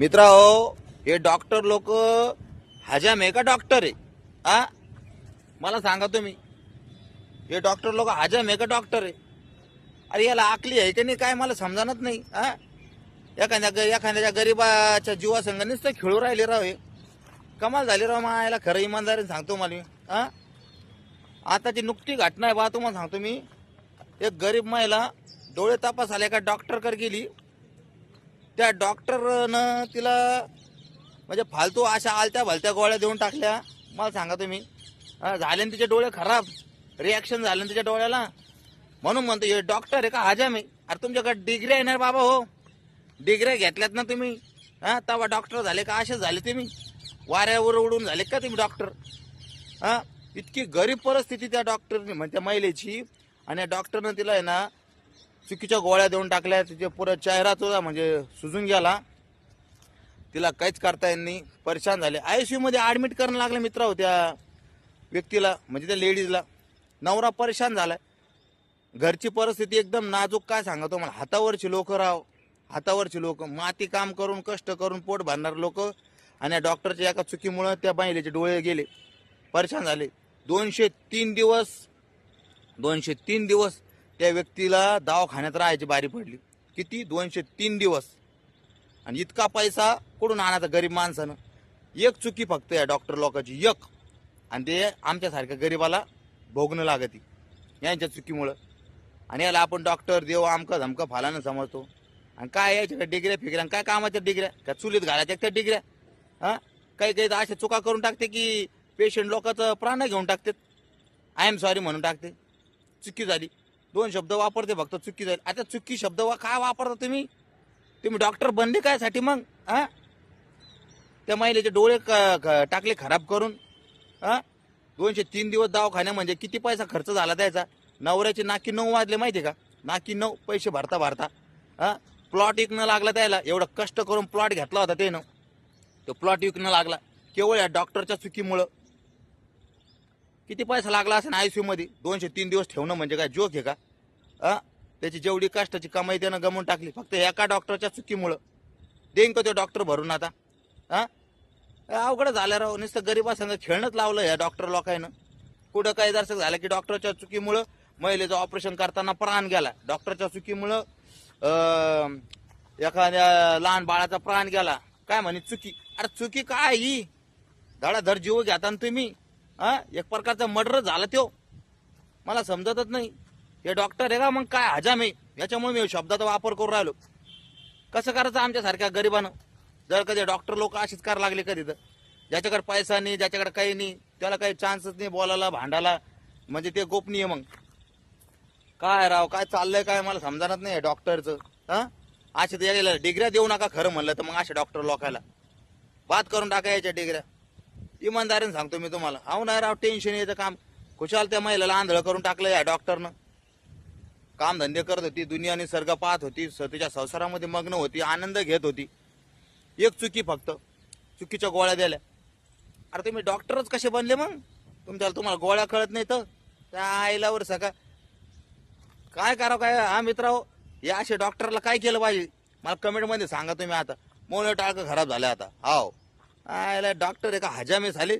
मित्रा हे डॉक्टर लोक हजाम आहे का डॉक्टर आहे? आ? मला सांगा तुम्ही. हे डॉक्टर लोक हजाम आहे का डॉक्टर आहे? अरे याला आकली आहे की नाही काय मला समजानच नाही हा एखाद्या ग- गरीबाच्या जीवासंग नुसतं खेळू राहिले राव हे. कमाल झाली राव मा याला खरं इमानदारीने सांगतो मला मी हा आताची नुकती घटना आहे बा तुम्हाला सांगतो मी. एक गरीब महिला डोळे तपास आल्या का डॉक्टरकडे गेली. त्या डॉक्टरनं तिला म्हणजे फालतू अशा आलत्या भलत्या गोळ्या देऊन टाकल्या. मला सांगा तुम्ही. झाले तिचे डोळे खराब. रिॲक्शन झालं तिच्या डोळ्याला. म्हणून म्हणतो हे डॉक्टर आहे का? हजाम आहे अरे तुमच्याकडे डिग्री येणार बाबा हो. डिग्र्या घेतल्यात ना तुम्ही. हां तेव्हा डॉक्टर झाले का? असे झाले तुम्ही. वाऱ्यावर उडून झाले का तुम्ही डॉक्टर? हां इतकी गरीब परिस्थिती त्या डॉक्टरने म्हणजे महिलेची. आणि या डॉक्टरनं तिला आहे ना चुकीच्या गोळ्या देऊन टाकल्या तिचे पुरं चेहरा तुझा म्हणजे सुजून गेला. तिला काहीच करता येत नाही. परेशान झाले. आय सी मध्ये ऍडमिट करणं लागले मित्र त्या व्यक्तीला म्हणजे त्या लेडीजला नवरा परेशान झाला घरची परिस्थिती एकदम नाजूक काय सांगतो मला हातावरची लोक राव. हातावरची लोक. माती काम करून कष्ट करून पोट भरणारे लोक. आणि या डॉक्टरच्या एका चुकीमुळं त्या बाईलेचे डोळे गेले. परेशान झाले. दोनशे तीन दिवस दोनशे तीन दिवस त्या व्यक्तीला दवाखान्यात राहायची बारी पडली. किती? दोनशे तीन दिवस. आणि इतका पैसा कुठून आणायचा गरीब माणसानं? एक चुकी फक्त या डॉक्टर लोकांची एक. आणि ते आमच्यासारख्या गरीबाला भोगणं लागती. यांच्या चुकीमुळं. आणि याला आपण डॉक्टर देव आमका धमका फालानं समजतो. आणि काय याच्या डिग्र्या फिकऱ्या आणि काय कामाच्या डिग्र्या? त्या चुलीत घालायच्या त्या डिग्र्या? हां? काही काही तर अशा चुका करून टाकते की पेशंट लोकांचं प्राण घेऊन टाकतात आय एम सॉरी म्हणून टाकते. चुकी झाली. दोन शब्द वापरते फक्त चुकी जाईल. आता चुकी शब्द वा काय वापरता तुम्ही? तुम्ही डॉक्टर बनले काय साठी मग हा? त्या महिलेचे डोळे क- टाकले खराब करून हा? दोनशे तीन दिवस दवाखान्या म्हणजे किती पैसा खर्च झाला त्याचा? नवऱ्याचे नाकी नऊ वाजले माहिती का? नाकी नऊ पैसे भरता भरता हा? प्लॉट विकणं लागला त्याला. एवढं कष्ट करून प्लॉट घेतला होता त्यानं. तो प्लॉट विकणं लागला. केवळ या डॉक्टरच्या चुकीमुळं. किती पैसा लागला असेल आय सी मध्ये? दोनशे तीन दिवस ठेवणं म्हणजे काय जोक आहे का? त्याची जेवढी कष्टाची कमाई त्यानं गमवून टाकली. फक्त एका डॉक्टरच्या चुकीमुळं. देईन का तो डॉक्टर भरून आता? हा अवघड झालं राव. नुसतं गरिबासंग खेळणंच लावलं या डॉक्टर लोकांनं कुठं काही जर झालं की डॉक्टरच्या चुकीमुळं महिलेचं ऑपरेशन करताना प्राण गेला. डॉक्टरच्या चुकीमुळं एखाद्या लहान बाळाचा प्राण गेला. काय म्हणे चुकी? अरे चुकी काय ही? धडाधड जीव घेता तुम्ही. हा? एक प्रकारचा मर्डर झाला त्यो. मला समजतच नाही. हे डॉक्टर आहे का? मग काय हजाम आहे? याच्यामुळे मी शब्दाचा वापर करून राहिलो. कसं करायचं आमच्यासारख्या गरिबानं? जर कधी डॉक्टर लोक अशीच करायला लागले कधी तर ज्याच्याकडे पैसा नाही ज्याच्याकडे काही नाही त्याला काही चान्सच नाही बोलायला भांडायला. म्हणजे ते गोपनीय मग. काय राव काय चाललंय काय मला समजारच नाही डॉक्टरचं हा? असे तर डिग्र्या देऊ नका खरं म्हणलं तर मग अशा डॉक्टर लोकायला. बात करून टाका याच्या डिग्र्या इमानदारीने सांगतो मी तुम्हाला. अहो नाही राव टेन्शन येतं काम. खुशाल त्या महिलेला आंधळं करून टाकलं या डॉक्टरनं काम धंदे करत होती दुनिया निसर्ग पाहत होती स- तिच्या संसारामध्ये मग्न होती आनंद घेत होती. एक चुकी फक्त चुकीच्या गोळ्या दिल्या. अरे तुम्ही डॉक्टरच कसे बनले मग? तुमच्याला तुम्हाला गोळ्या कळत नाही तर त्या आईलावर सका काय करावं काय? हा मित्र या असे डॉक्टरला काय केलं पाहिजे? मला कमेंटमध्ये सांगा तुम्ही आता. मोल टाळकं खराब झालं आता. हाव. आयला डॉक्टर एका हजामे झाले.